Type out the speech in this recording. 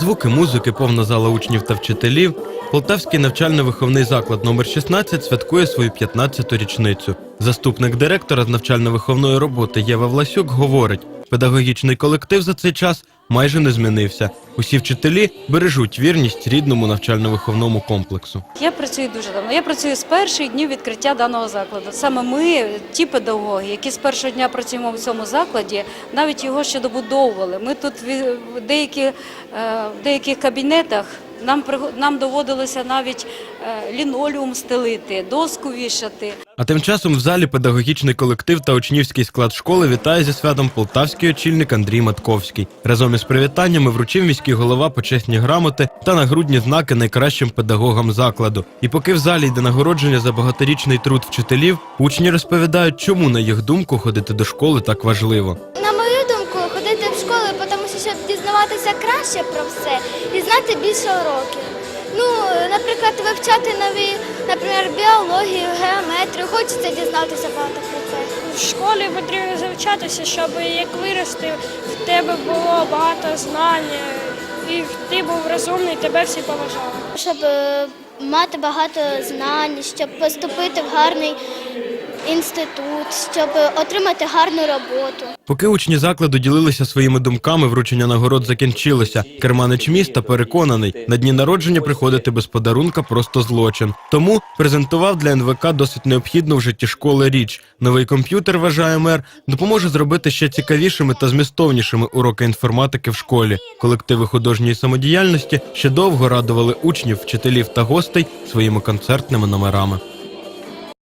Звуки музики, повна зала учнів та вчителів. Полтавський навчально-виховний заклад номер 16 святкує свою 15-ту річницю. Заступник директора з навчально-виховної роботи Єва Власюк говорить: педагогічний колектив за цей час майже не змінився. Усі вчителі бережуть вірність рідному навчально-виховному комплексу. Я працюю дуже давно. Я працюю з перших днів відкриття даного закладу. Саме ми, ті педагоги, які з першого дня працюємо в цьому закладі, навіть його ще добудовували. Ми тут в деякі, е, в деяких кабінетах нам нам доводилося навіть е, лінолеум стелити, доску вішати. А тим часом в залі педагогічний колектив та учнівський склад школи вітає зі святом полтавський очільник Андрій Матковський. Разом із привітаннями вручив міський голова почесні грамоти та нагрудні знаки найкращим педагогам закладу. І поки в залі йде нагородження за багаторічний труд вчителів, учні розповідають, чому на їх думку ходити до школи так важливо. Ходити в школу, тому що щоб дізнаватися краще про все і знати більше уроків. Ну, наприклад, вивчати нові, наприклад, біологію, геометрію, хочеться дізнатися багато про це. В школі потрібно завчатися, щоб як вирости, в тебе було багато знань, і ти був розумний, тебе всі поважали. Щоб е, мати багато знань, щоб поступити в гарний інститут, щоб отримати гарну роботу. Поки учні закладу ділилися своїми думками, вручення нагород закінчилося. Керманич міста переконаний, на дні народження приходити без подарунка просто злочин. Тому презентував для НВК досить необхідну в житті школи річ. Новий комп'ютер, вважає мер, допоможе зробити ще цікавішими та змістовнішими уроки інформатики в школі. Колективи художньої самодіяльності ще довго радували учнів, вчителів та гостей своїми концертними номерами.